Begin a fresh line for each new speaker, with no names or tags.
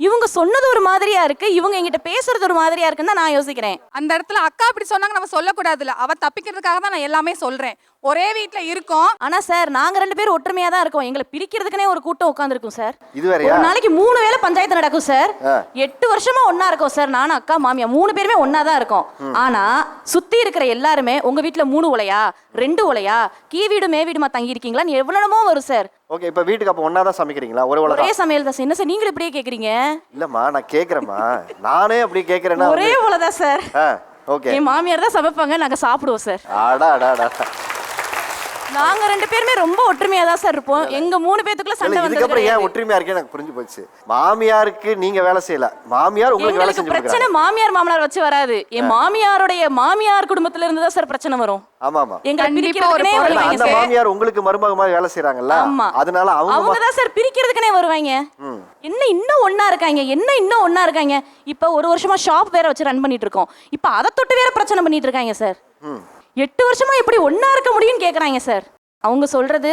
இவங்க சொன்னது ஒரு மாதிரியா இருக்கு இவங்க எங்கிட்ட பேசுறது ஒரு மாதிரியா இருக்குன்னு தான் நான் யோசிக்கிறேன்.
அந்த இடத்துல அக்கா அப்படி சொன்னாங்க நம்ம சொல்லக்கூடாதுல்ல. அவ தப்பிக்கிறதுக்காக தான் நான் எல்லாமே சொல்றேன். ஒரே வீட்ல இருக்கோம்.
ஆனா சார் நாங்க ரெண்டு பேரும் ஒற்றுமையா தான் இருக்கோம். எங்களை பிரிக்கிறதுக்குனே ஒரு கூட்டம் உட்காந்துருக்கும் சார்.
இது வேறயா?
ஒரு நாளைக்கு மூணு வேளை பஞ்சாயத்து நடக்கும் சார். எட்டு வருஷமா ஒண்ணா இருக்கோம் சார். நானும் அக்கா மாமியா மூணு பேருமே ஒண்ணா தான் இருக்கோம். ஆனா சுத்தி இருக்கிற எல்லாருமே உங்க வீட்ல மூணு உலையா? ரெண்டு உலையா? கீ வீடு மே வீடுமா தங்கி இருக்கீங்களான்னு எவ்வளவோ வரும் சார்.
ஓகே இப்போ வீட்டுக்கு அப்போ ஒன்றா தான் சமைக்கிறீங்களா? ஒரு
ஒரே
உலகம்
சமையல் தான் சார். என்ன சார் நீங்களும் இப்படியே கேக்குறீங்க?
இல்லைம்மா நான் கேட்குறேம்மா நானே அப்படி கேட்குறேன்னா
ஒரே உலதான் சார்.
ஓகே.
என் மாமியார் தான் சமைப்பாங்க நாங்க சாப்பிடுவோம் சார்.
அடா அடா அடா
நாங்க ரெண்டு பேருமே ரொம்ப ஒற்றுமையா தான் சார் இருப்போம். எங்க மூணு பேத்துக்குள்ள சண்டை வந்தது
இதுக்கப்புறம் ஏன். ஒற்றுமையா இருக்கே எனக்கு புரிஞ்சு போச்சு. மாமியாருக்கு நீங்க வேலை செய்யல. மாமியார் உங்களுக்கு வேலை செஞ்சு
பிரச்சனை மாமியார் மாமனார் வச்சு வராது. என் மாமியாருடைய மாமியார் குடும்பத்துல இருந்து தான் சார் பிரச்சனை வரும்.
ஆமா ஆமா
பொருள்
வருவாங்க
அந்த
சார்
மாமியார் உங்களுக்கு மருமக மாதிரி வேலை செய்யறாங்கல்ல
ஆமா.
அதனால அவங்க
அவங்க தான் சார் பிரிக்கிறதுக்குனே வருவாங்க. என்ன இன்னும் ஒண்ணா இருக்காங்க? என்ன இன்னும் ஒண்ணா இருக்காங்க? இப்ப ஒரு வருஷமா ஷாப் வேற வச்சு ரன் பண்ணிட்டு இருக்கோம். இப்ப அதை தொட்டு வேற பிரச்சனை பண்ணிட்டு இருக்காங்க சார். எட்டு வருஷமா எப்படி ஒன்றா இருக்க முடியும்னு கேக்குறாங்க சார். அவங்க சொல்றது